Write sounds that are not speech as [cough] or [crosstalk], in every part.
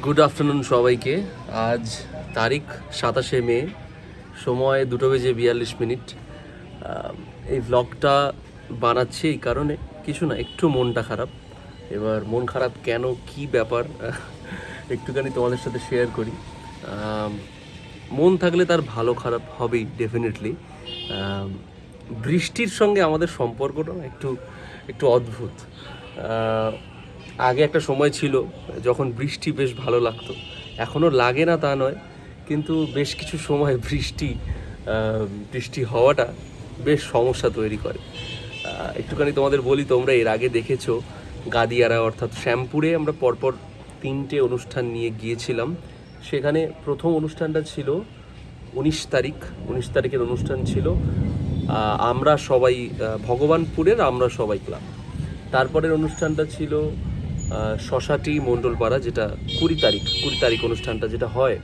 Good afternoon সবাইকে। আজ তারিখ সাতাশে মে, সময় দুটো বেজে বিয়াল্লিশ মিনিট। এই ভ্লগটা বানাচ্ছি এই কারণে কিছু না, একটু মনটা খারাপ। এবার মন খারাপ কেন, কি ব্যাপার, [laughs] একটুখানি তোমাদের সাথে শেয়ার করি। মন থাকলে তার ভালো খারাপ হবেই ডেফিনেটলি বৃষ্টির সঙ্গে আমাদের সম্পর্কটা একটু একটু অদ্ভুত। আগে একটা সময় ছিল যখন বৃষ্টি বেশ ভালো লাগতো। এখনও লাগে না তা নয়, কিন্তু বেশ কিছু সময় বৃষ্টি বৃষ্টি হওয়াটা বেশ সমস্যা তৈরি করে। একটুখানি তোমাদের বলি, তোমরা এর আগে দেখেছ গাদিয়ারা অর্থাৎ শ্যামপুরে আমরা পরপর তিনটে অনুষ্ঠান নিয়ে গিয়েছিলাম। সেখানে প্রথম অনুষ্ঠানটা ছিল উনিশ তারিখ, উনিশ তারিখের অনুষ্ঠান ছিল আমরা সবাই ভগবানপুরের আমরা সবাই ক্লাব। তারপরের অনুষ্ঠানটা ছিল শশাটি মণ্ডলপাড়া যেটা কুড়ি তারিখ কুড়ি তারিখ অনুষ্ঠানটা যেটা হয়,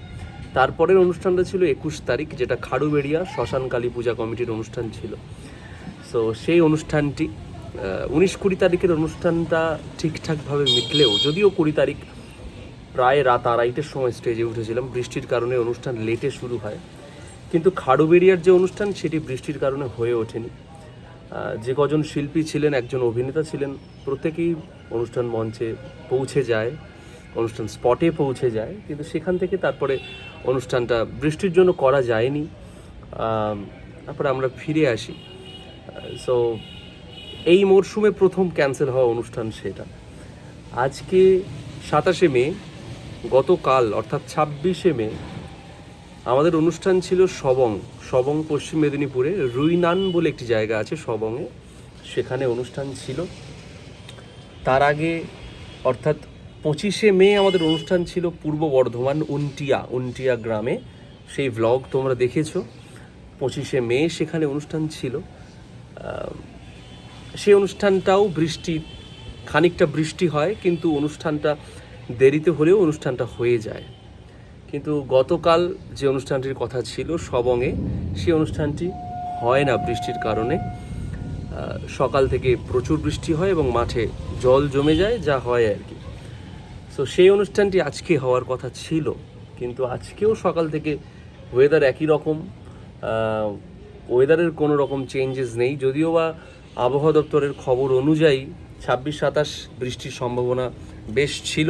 তারপরের অনুষ্ঠানটা ছিল একুশ তারিখ, যেটা খাড়ুবেড়িয়া শ্মশান কালী পূজা কমিটির অনুষ্ঠান ছিল। সো সেই অনুষ্ঠানটি উনিশ কুড়ি তারিখের অনুষ্ঠানটা ঠিকঠাকভাবে মিটলেও, যদিও কুড়ি তারিখ প্রায় রাত আড়াইটের সময় স্টেজে উঠেছিলাম, বৃষ্টির কারণে অনুষ্ঠান লেটে শুরু হয়। কিন্তু খাড়ুবেড়িয়ার যে অনুষ্ঠান, সেটি বৃষ্টির কারণে হয়ে ওঠেনি। যে কজন শিল্পী ছিলেন, একজন অভিনেতা ছিলেন, প্রত্যেকেই অনুষ্ঠান মঞ্চে পৌঁছে যায়, অনুষ্ঠান স্পটে পৌঁছে যায়, কিন্তু সেখান থেকে তারপরে অনুষ্ঠানটা বৃষ্টির জন্য করা যায়নি। তারপরে আমরা ফিরে আসি। সো এই মরশুমে প্রথম ক্যান্সেল হওয়া অনুষ্ঠান সেটা। আজকে সাতাশে মে, গতকাল, অর্থাৎ ছাব্বিশে মে আমাদের অনুষ্ঠান ছিল সবং সবং পশ্চিম মেদিনীপুরে। রুইনান বলে একটি জায়গা আছে সবংয়ে। সেখানে অনুষ্ঠান ছিল। তার আগে, অর্থাৎ পঁচিশে মে আমাদের অনুষ্ঠান ছিল পূর্ব বর্ধমান উনটিয়া উনটিয়া গ্রামে। সেই ভ্লগ তোমরা দেখেছ। পঁচিশে মে সেখানে অনুষ্ঠান ছিল। সেই অনুষ্ঠানটাও বৃষ্টি, খানিকটা বৃষ্টি হয়, কিন্তু অনুষ্ঠানটা দেরিতে হলেও অনুষ্ঠানটা হয়ে যায়। কিন্তু গতকাল যে অনুষ্ঠানটির কথা ছিল সবংয়ে সেই অনুষ্ঠানটি হয় না বৃষ্টির কারণে। সকাল থেকে প্রচুর বৃষ্টি হয় এবং মাঠে জল জমে যায়, যা হয় আর কি। সো সেই অনুষ্ঠানটি আজকে হওয়ার কথা ছিল, কিন্তু আজকেও সকাল থেকে ওয়েদার একই রকম। ওয়েদারের কোনো রকম চেঞ্জেস নেই, যদিও বা আবহাওয়া দপ্তরের খবর অনুযায়ী ছাব্বিশ সাতাশ বৃষ্টির সম্ভাবনা বেশ ছিল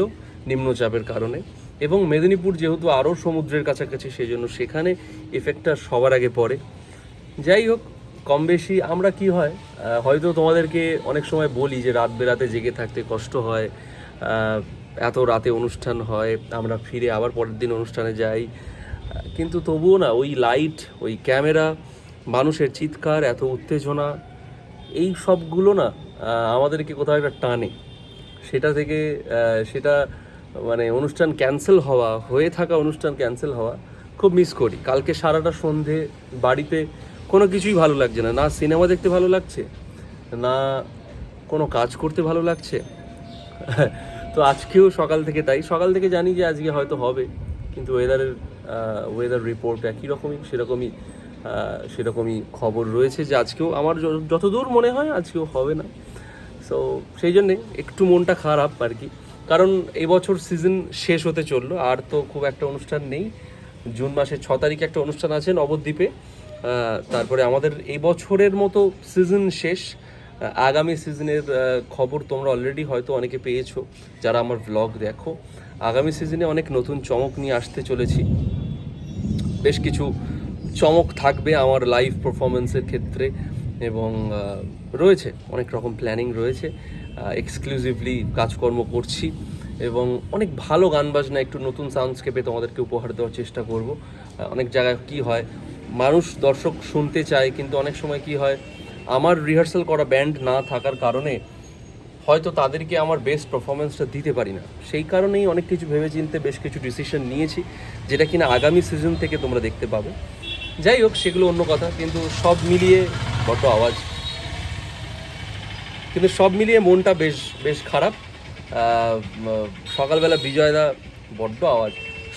নিম্নচাপের কারণে। এবং মেদিনীপুর যেহেতু আরও সমুদ্রের কাছাকাছি সেই জন্য সেখানে এফেক্টটা সবার আগে পড়ে। যাই হোক, কম বেশি আমরা কি হয় হয়তো তোমাদেরকে অনেক সময় বলি যে রাত বেরাতে জেগে থাকতে কষ্ট হয় এত রাতে অনুষ্ঠান হয়, আমরা ফিরে আবার পরের দিন অনুষ্ঠানে যাই। কিন্তু তবুও না, ওই লাইট ওই ক্যামেরা মানুষের চিৎকার, এত উত্তেজনা, এই সবগুলো না আমাদেরকে কোথাও একটা টানে। সেটা থেকে সেটা মানে অনুষ্ঠান ক্যান্সেল হওয়া, হয়ে থাকা অনুষ্ঠান ক্যান্সেল হওয়া খুব মিস করি। কালকে সারাটা সন্ধে বাড়িতে কোনো কিছুই ভালো লাগছে না। না সিনেমা দেখতে ভালো লাগছে, না কোনো কাজ করতে ভালো লাগছে। [laughs] তো আজকেও সকাল থেকে তাই। সকাল থেকে জানি যে আজকে হয়তো হবে, কিন্তু ওয়েদারের ওয়েদার রিপোর্ট একই রকমই, সেরকমই সেরকমই খবর রয়েছে যে আজকেও আমার যতদূর মনে হয় আজকেও হবে না। সো সেই জন্যে একটু মনটা খারাপ আর কি। কারণ এবছর সিজন শেষ হতে চলল, আর তো খুব একটা অনুষ্ঠান নেই। জুন মাসের ছ তারিখে একটা অনুষ্ঠান আছে নবদ্বীপে। তারপরে আমাদের এই বছরের মতো সিজন শেষ। আগামী সিজনের খবর তোমরা অলরেডি হয়তো অনেকে পেয়েছ, যারা আমার ব্লগ দেখো। আগামী সিজনে অনেক নতুন চমক নিয়ে আসতে চলেছি। বেশ কিছু চমক থাকবে আমার লাইভ পারফরমেন্সের ক্ষেত্রে। এবং রয়েছে, অনেক রকম প্ল্যানিং রয়েছে। এক্সক্লুসিভলি কাজকর্ম করছি এবং অনেক ভালো গান বাজনা, একটু নতুন সাউন্ডস্কেপে তোমাদেরকে উপহার দেওয়ার চেষ্টা করব। অনেক জায়গায় কি হয়, মানুষ দর্শক শুনতে চায়, কিন্তু অনেক সময় কি হয়, আমার রিহার্সাল করা ব্যান্ড না থাকার কারণে হয়তো তাদেরকে আমার বেস্ট পারফরমেন্সটা দিতে পারি না। সেই কারণেই অনেক কিছু ভেবেচিন্তে বেশ কিছু ডিসিশন নিয়েছি, যেটা কিনা আগামী সিজন থেকে তোমরা দেখতে পাবে। যাই হোক, সেগুলো অন্য কথা, কিন্তু সব মিলিয়ে বড্ড আওয়াজ। কিন্তু সব মিলিয়ে মনটা বেশ বেশ খারাপ। সকালবেলা বিজয়দা, বড্ড আওয়াজ।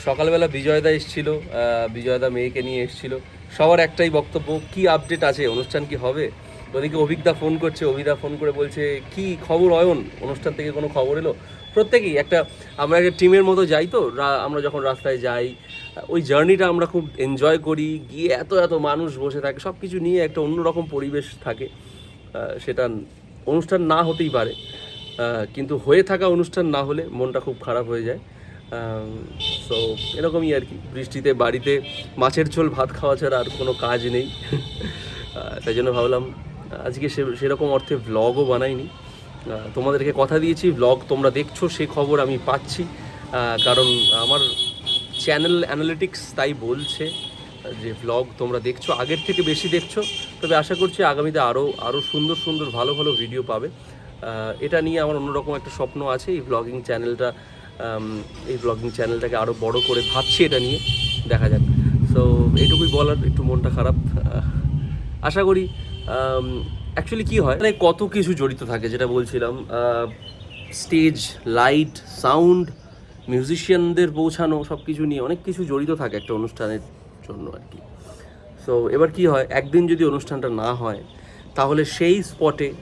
সকালবেলা বিজয়দা এসেছিল বিজয়দা মেয়েকে নিয়ে এসেছিল। সবার একটাই বক্তব্য, কি আপডেট আছে? অনুষ্ঠান কি হবে? ওদিকে অভিকদা ফোন করছে অভিদা ফোন করে বলছে, কি খবর অয়ন? অনুষ্ঠান থেকে কোনো খবর এলো? প্রত্যেকেই একটা, আমরা একটা টিমের মতো যাই তো আমরা যখন রাস্তায় যাই ওই জার্নিটা আমরা খুব এনজয় করি, গিয়ে এত এত মানুষ বসে থাকে সব কিছু নিয়ে একটা অন্যরকম পরিবেশ থাকে। সেটা অনুষ্ঠান না হতেই পারে। কিন্তু হয়ে থাকা অনুষ্ঠান না হলে মনটা খুব খারাপ হয়ে যায়। সো এরকমই আর কি। বৃষ্টিতে, বাড়িতে, মাছের ঝোল, ভাত খাওয়া ছাড়া আর কোনো কাজ নেই। [laughs] তাই জন্য ভাবলাম, আজকে সে, সেরকম অর্থে ভ্লগও বানাইনি। তোমাদেরকে কথা দিয়েছি ভ্লগ তোমরা দেখছ, সে খবর আমি পাচ্ছি। কারণ আমার চ্যানেল অ্যানালিটিক্স তাই বলছে যে ভ্লগ তোমরা দেখছ, আগের থেকে বেশি দেখছ। তবে আশা করছি আগামীতে আরও আরও সুন্দর সুন্দর, ভালো ভালো ভিডিও পাবে। এটা নিয়ে আমার অন্যরকম একটা স্বপ্ন আছে। এই ব্লগিং চ্যানেলটা এই ব্লগিং চ্যানেলটাকে আরও বড় করে ভাবছি এটা নিয়ে। দেখা যাক। সো এইটুকুই বলার, একটু মনটা খারাপ। আশা করি অ্যাকচুয়ালি কি হয় মানে কত কিছু জড়িত থাকে, যেটা বলছিলাম স্টেজ লাইট সাউন্ড মিউজিশিয়ানদের পৌঁছানো সব কিছু নিয়ে অনেক কিছু জড়িত থাকে একটা অনুষ্ঠানের জন্য আর কি। সো এবার কি হয়, একদিন যদি অনুষ্ঠানটা না হয়, তাহলে সেই স্পটে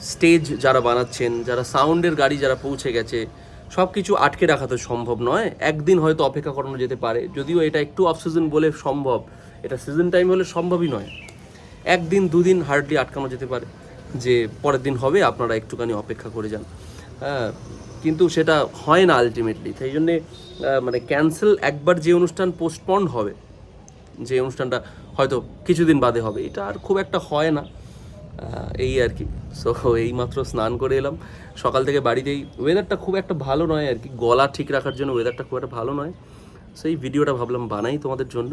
স্টেজ যারা বানাচ্ছেন, যারা সাউন্ডের গাড়ি যারা পৌঁছে গেছে সব কিছু আটকে রাখা তো সম্ভব নয়। একদিন হয়তো অপেক্ষা করানো যেতে পারে। যদিও এটা একটু অফ সিজন বলে সম্ভব, এটা সিজন টাইম হলে সম্ভবই নয়। একদিন, দুদিন হার্ডলি আটকানো যেতে পারে। যে পরের দিন হবে, আপনারা একটুখানি অপেক্ষা করে যান। কিন্তু সেটা হয় না আলটিমেটলি সেই জন্যে মানে ক্যান্সেল একবার যে অনুষ্ঠান পোস্টপন্ড হবে, যে অনুষ্ঠানটা হয়তো কিছুদিন বাদে হবে, এটা আর খুব একটা হয় না। এই আর কি। সো এই মাত্র স্নান করে এলাম। সকাল থেকে বাড়িতেই ওয়েদারটা খুব একটা ভালো নয় আর কি। গলা ঠিক রাখার জন্য ওয়েদারটা খুব একটা ভালো নয়। সো এই ভিডিওটা ভাবলাম বানাই তোমাদের জন্য।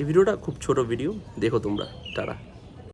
এই ভিডিওটা খুব ছোট ভিডিও দেখো তোমরা, তারা।